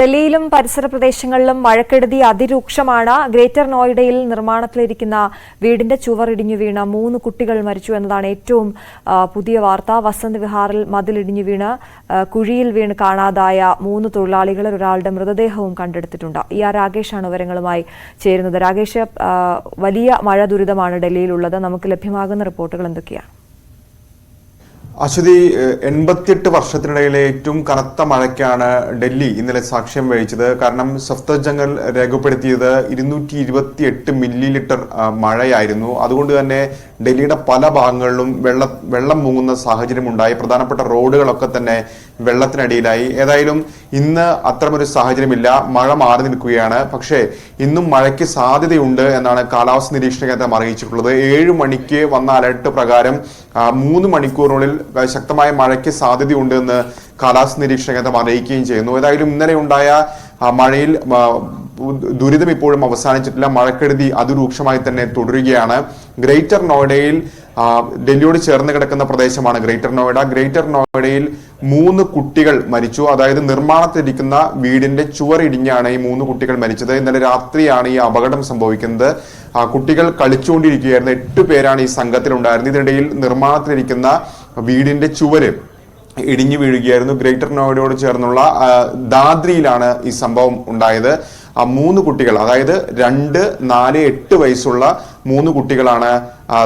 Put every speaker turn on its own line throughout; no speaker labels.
ഡൽഹിയിലും പരിസര പ്രദേശങ്ങളിലും മഴക്കെടുതി അതിരൂക്ഷമാണ്. ഗ്രേറ്റർ നോയിഡയിൽ നിർമ്മാണത്തിലിരിക്കുന്ന വീടിന്റെ ചുവർ ഇടിഞ്ഞു വീണ മൂന്ന് കുട്ടികൾ മരിച്ചു എന്നതാണ് ഏറ്റവും പുതിയ വാർത്ത. വസന്ത് വിഹാറിൽ മതിലിടിഞ്ഞു വീണ് കുഴിയിൽ വീണ് കാണാതായ മൂന്ന് തൊഴിലാളികളിൽ ഒരാളുടെ മൃതദേഹവും കണ്ടെടുത്തിട്ടുണ്ട്. ഇ ആർ രാകേഷാണ് വിവരങ്ങളുമായി ചേരുന്നത്. രാകേഷ് വലിയ മഴ ദുരിതമാണ് ഡൽഹിയിലുള്ളത്. നമുക്ക് ലഭ്യമാകുന്ന റിപ്പോർട്ടുകൾ എന്തൊക്കെയാണ്?
അശ്വതി എൺപത്തിയെട്ട് വർഷത്തിനിടയിലെ ഏറ്റവും കനത്ത മഴയ്ക്കാണ് ഡൽഹി ഇന്നലെ സാക്ഷ്യം വഹിച്ചത്. കാരണം സഫ്തജങ്ങൾ രേഖപ്പെടുത്തിയത് ഇരുന്നൂറ്റി ഇരുപത്തി എട്ട് മില്ലി ലിറ്റർ മഴയായിരുന്നു. അതുകൊണ്ട് തന്നെ ഡൽഹിയുടെ പല ഭാഗങ്ങളിലും വെള്ള വെള്ളം മുങ്ങുന്ന സാഹചര്യം ഉണ്ടായി. പ്രധാനപ്പെട്ട റോഡുകളൊക്കെ തന്നെ വെള്ളത്തിനടിയിലായി. ഏതായാലും ഇന്ന് അത്തരമൊരു സാഹചര്യമില്ല. മഴ മാറി നിൽക്കുകയാണ്. പക്ഷേ ഇന്നും മഴയ്ക്ക് സാധ്യതയുണ്ട് എന്നാണ് കാലാവസ്ഥ നിരീക്ഷണ കേന്ദ്രം അറിയിച്ചിട്ടുള്ളത്. ഏഴ് മണിക്ക് വന്ന അലർട്ട് പ്രകാരം മൂന്ന് മണിക്കൂറിനുള്ളിൽ ശക്തമായ മഴയ്ക്ക് സാധ്യതയുണ്ട് എന്ന് കാലാവസ്ഥ നിരീക്ഷണ കേന്ദ്രം അറിയിക്കുകയും ചെയ്യുന്നു. ഏതായാലും ഇന്നലെ ഉണ്ടായ മഴയിൽ ദുരിതം ഇപ്പോഴും അവസാനിച്ചിട്ടില്ല. മഴക്കെടുതി അതിരൂക്ഷമായി തന്നെ തുടരുകയാണ്. ഗ്രേറ്റർ നോയിഡയിൽ ഡൽഹിയോട് ചേർന്ന് കിടക്കുന്ന പ്രദേശമാണ് ഗ്രേറ്റർ നോയിഡ. ഗ്രേറ്റർ നോയിഡയിൽ മൂന്ന് കുട്ടികൾ മരിച്ചു. അതായത് നിർമ്മാണത്തിലിരിക്കുന്ന വീടിന്റെ ചുവറിടിഞ്ഞാണ് ഈ മൂന്ന് കുട്ടികൾ മരിച്ചത്. ഇന്നലെ രാത്രിയാണ് ഈ അപകടം സംഭവിക്കുന്നത്. കുട്ടികൾ കളിച്ചുകൊണ്ടിരിക്കുകയായിരുന്നു. എട്ട് പേരാണ് ഈ സംഘത്തിലുണ്ടായിരുന്നത്. ഇതിനിടയിൽ നിർമ്മാണത്തിലിരിക്കുന്ന വീടിന്റെ ചുവര് ഇടിഞ്ഞു വീഴുകയായിരുന്നു. ഗ്രേറ്റർ നോയിഡയോട് ചേർന്നുള്ള ദാദ്രിയിലാണ് ഈ സംഭവം ഉണ്ടായത്. ആ മൂന്ന് കുട്ടികൾ അതായത് രണ്ട് നാല് എട്ട് വയസ്സുള്ള മൂന്ന് കുട്ടികളാണ്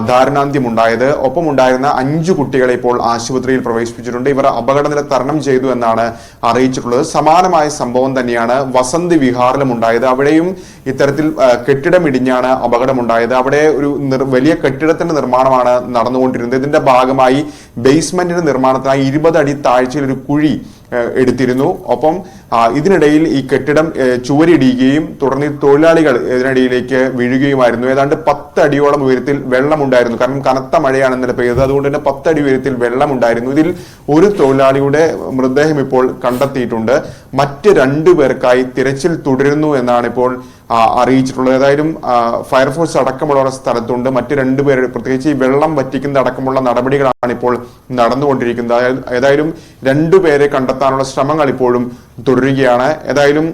ധാരണാന്ത്യം ഉണ്ടായത് ഒപ്പം ഉണ്ടായിരുന്ന അഞ്ച് കുട്ടികളെ ഇപ്പോൾ ആശുപത്രിയിൽ പ്രവേശിപ്പിച്ചിട്ടുണ്ട്. ഇവർ അപകടനില തരണം ചെയ്തു എന്നാണ് അറിയിച്ചിട്ടുള്ളത്. സമാനമായ സംഭവം തന്നെയാണ് വസന്ത് വിഹാറിലും ഉണ്ടായത് അവിടെയും ഇത്തരത്തിൽ കെട്ടിടം ഇടിഞ്ഞാണ് അപകടമുണ്ടായത്. അവിടെ ഒരു വലിയ കെട്ടിടത്തിന്റെ നിർമ്മാണമാണ് നടന്നുകൊണ്ടിരുന്നത്. ഇതിന്റെ ഭാഗമായി ബേസ്മെന്റിന്റെ നിർമ്മാണത്തിനായി ഇരുപത് അടി താഴ്ചയിൽ ഒരു കുഴി എടുത്തിരുന്നു. ഒപ്പം ഇതിനിടയിൽ ഈ കെട്ടിടം ചുവരിടിയുകയും തുടർന്ന് തൊഴിലാളികൾ ഇതിനിടയിലേക്ക് വീഴുകയുമായിരുന്നു. ഏതാണ്ട് പത്ത് അടിയോളം ഉയരത്തിൽ വെള്ളമുണ്ടായിരുന്നു. കാരണം കനത്ത മഴയാണ് പെയ്തത്. അതുകൊണ്ട് തന്നെ പത്ത് അടി ഉയരത്തിൽ വെള്ളമുണ്ടായിരുന്നു. ഇതിൽ ഒരു തൊഴിലാളിയുടെ മൃതദേഹം ഇപ്പോൾ കണ്ടെത്തിയിട്ടുണ്ട്. മറ്റ് രണ്ടു പേർക്കായി തിരച്ചിൽ തുടരുന്നു എന്നാണ് ഇപ്പോൾ അറിയിച്ചിട്ടുള്ളത്. ഏതായാലും ഫയർഫോഴ്സ് അടക്കമുള്ള സ്ഥലത്തുണ്ട്. മറ്റ് രണ്ടുപേർ പ്രത്യേകിച്ച് ഈ വെള്ളം വറ്റിക്കുന്ന അടക്കമുള്ള നടപടികളാണ് ഇപ്പോൾ നടന്നുകൊണ്ടിരിക്കുന്നത്. ഏതായാലും രണ്ടുപേരെ കണ്ടെത്താനുള്ള ശ്രമങ്ങൾ ഇപ്പോഴും തുടരുകയാണ്. ഏതായാലും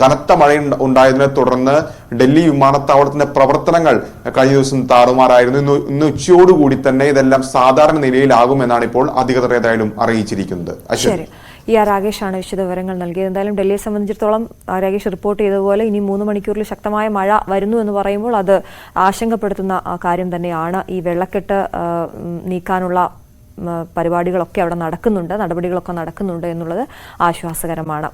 കനത്ത മഴ ഉണ്ട- ഉണ്ടായതിനെ തുടർന്ന് ഡൽഹി വിമാനത്താവളത്തിന്റെ പ്രവർത്തനങ്ങൾ കഴിഞ്ഞ ദിവസം താറുമാറായിരുന്നു. ഇന്ന് ഇന്ന് ഉച്ചയോടുകൂടി തന്നെ ഇതെല്ലാം സാധാരണ നിലയിലാകുമെന്നാണ് ഇപ്പോൾ അധികൃതർ ഏതായാലും അറിയിച്ചിരിക്കുന്നത്. അശ്വതി
ഇ ആർ രാകേഷാണ് വിശദവിവരങ്ങൾ നൽകിയത്. എന്തായാലും ഡൽഹിയെ സംബന്ധിച്ചിടത്തോളം രാകേഷ് റിപ്പോർട്ട് ചെയ്തതുപോലെ ഇനി മൂന്ന് മണിക്കൂറിൽ ശക്തമായ മഴ വരുന്നു എന്ന് പറയുമ്പോൾ അത് ആശങ്കപ്പെടുത്തുന്ന കാര്യം തന്നെയാണ്. ഈ വെള്ളക്കെട്ട് നീക്കാനുള്ള പരിപാടികളൊക്കെ അവിടെ നടക്കുന്നുണ്ട് നടപടികളൊക്കെ നടക്കുന്നുണ്ട് എന്നുള്ളത് ആശ്വാസകരമാണ്.